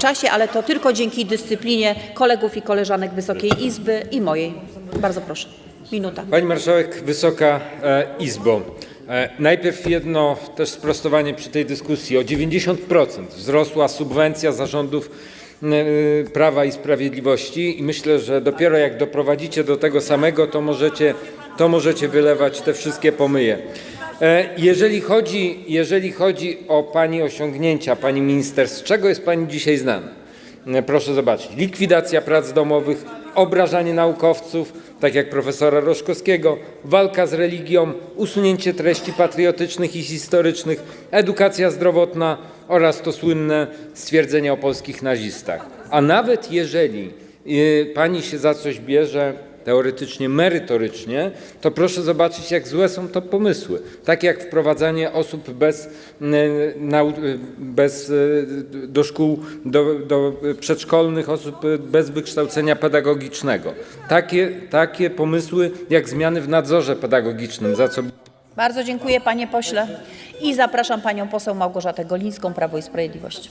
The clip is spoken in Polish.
czasie, ale to tylko dzięki dyscyplinie kolegów i koleżanek Wysokiej Izby i mojej. Bardzo proszę. Minuta. Pani Marszałek, Wysoka e, Izbo. E, najpierw jedno też sprostowanie przy tej dyskusji. O 90% wzrosła subwencja zarządów e, Prawa i Sprawiedliwości i myślę, że dopiero jak doprowadzicie do tego samego, to możecie, to możecie wylewać te wszystkie pomyje. E, Jeżeli chodzi, jeżeli chodzi o Pani osiągnięcia, Pani Minister, z czego jest Pani dzisiaj znana? E, Proszę zobaczyć. Likwidacja prac domowych, obrażanie naukowców, tak jak profesora Roszkowskiego, walka z religią, usunięcie treści patriotycznych i historycznych, edukacja zdrowotna oraz to słynne stwierdzenie o polskich nazistach. A nawet jeżeli y, pani się za coś bierze, teoretycznie, merytorycznie, to proszę zobaczyć, jak złe są to pomysły. Tak jak wprowadzanie osób bez, bez, y, do szkół, do, do przedszkolnych, osób bez wykształcenia pedagogicznego. Takie, takie pomysły jak zmiany w nadzorze pedagogicznym, za co Bardzo dziękuję panie pośle i zapraszam panią poseł Małgorzatę Golińską, Prawo i Sprawiedliwość.